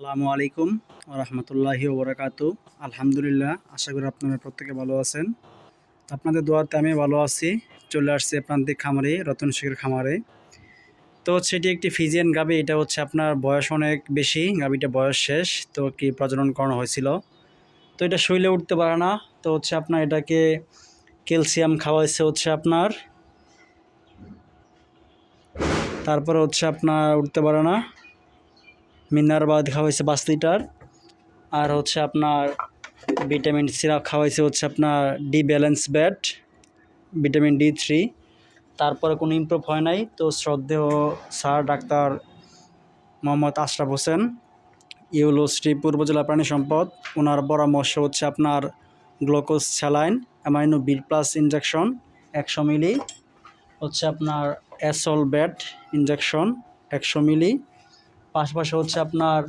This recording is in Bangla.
আসসালামু আলাইকুম রহমতুল্লাহি ওবরাকাতু আলহামদুলিল্লাহ, আশা করি আপনারা প্রত্যেকে ভালো আছেন। আপনাদের দোয়াতে আমি ভালো আছি। চলে আসছি প্রান্তিক খামারে, রতন শেখের খামারে। তো সেটি একটি ফিজিয়ান গাবি, এটা হচ্ছে আপনার বয়স অনেক বেশি, গাবিটা বয়স শেষ, তো কি প্রজনন করানো হয়েছিল। তো এটা শৈলে উঠতে পারে না, তো হচ্ছে আপনার এটাকে ক্যালসিয়াম খাওয়াইছে হচ্ছে আপনার। তারপরে হচ্ছে আপনার উঠতে পারে না। মিনার বা খাওয়া হয়েছে পাঁচ লিটার। আর হচ্ছে আপনার ভিটামিন সিরাপ খাওয়া হয়েছে হচ্ছে আপনার ডি ব্যালেন্স ব্যাট, ভিটামিন ডি থ্রি। তারপরে কোনো ইমপ্রুভ হয় নাই, তো শ্রদ্ধেয় sir, doctor Mohammad Ashraf Hossain ULO Sreepur উপজেলা প্রাণী সম্পদ ওনার পরামর্শ হচ্ছে আপনার glucose saline, amino B plus injection একশো মিলি, হচ্ছে আপনার অ্যাসল ব্যাট ইনজেকশন একশো মিলি পাশাপাশি হচ্ছে আপনার